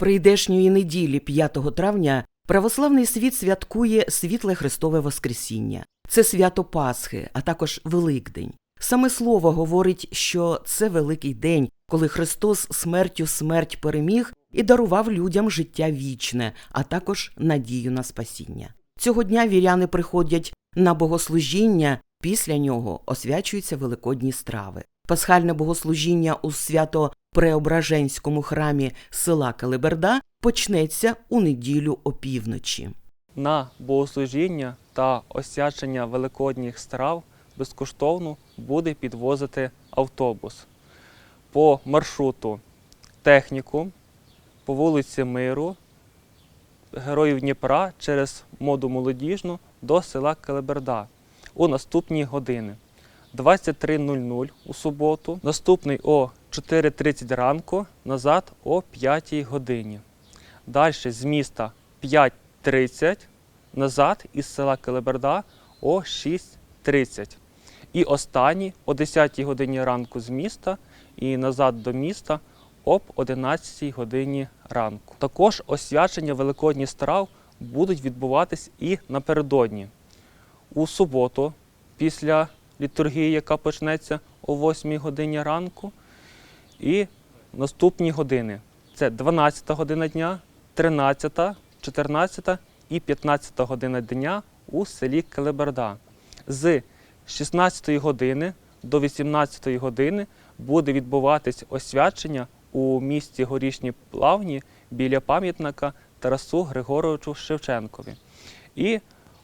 Прийдешньої неділі 5 травня православний світ святкує світле Христове Воскресіння. Це свято Пасхи, а також Великдень. Саме слово говорить, що це великий день, коли Христос смертю смерть переміг і дарував людям життя вічне, а також надію на спасіння. Цього дня віряни приходять на богослужіння, після нього освячуються великодні страви. Пасхальне богослужіння у свято-преображенському храмі села Калиберда почнеться у неділю опівночі. На богослужіння та освячення великодніх страв безкоштовно буде підвозити автобус по маршруту техніку по вулиці Миру, Героїв Дніпра через моду молодіжну до села Келеберда у наступні години. 23.00 у суботу, наступний о 4.30 ранку, назад о 5 годині. Далі з міста 5.30, назад із села Келеберда о 6.30. І останній о 10 годині ранку з міста і назад до міста об 11 годині ранку. Також освячення великодніх страв будуть відбуватись і напередодні. У суботу, після літургії, яка почнеться о 8 годині ранку, і наступні години. Це 12 година дня, 13, 14 і 15 година дня у селі Келеберда. З 16 години до 18 години буде відбуватись освячення у місті Горішні Плавні біля пам'ятника Тарасу Григоровичу Шевченкові. І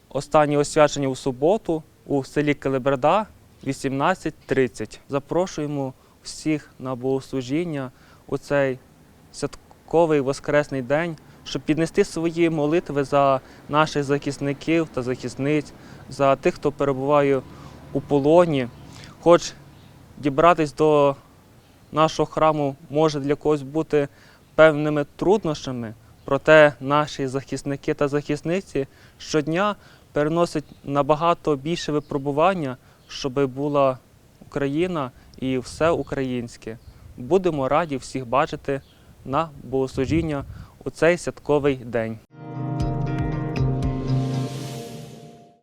останнє освячення у суботу у селі Келеберда 18.30. Запрошуємо всіх на богослужіння у цей святковий воскресний день, щоб піднести свої молитви за наших захисників та захисниць, за тих, хто перебуває у полоні. Хоч дібратись до нашого храму може для когось бути певними труднощами, проте наші захисники та захисниці щодня переносять набагато більше випробування, щоб була Україна і все українське. Будемо раді всіх бачити на богослужіння у цей святковий день.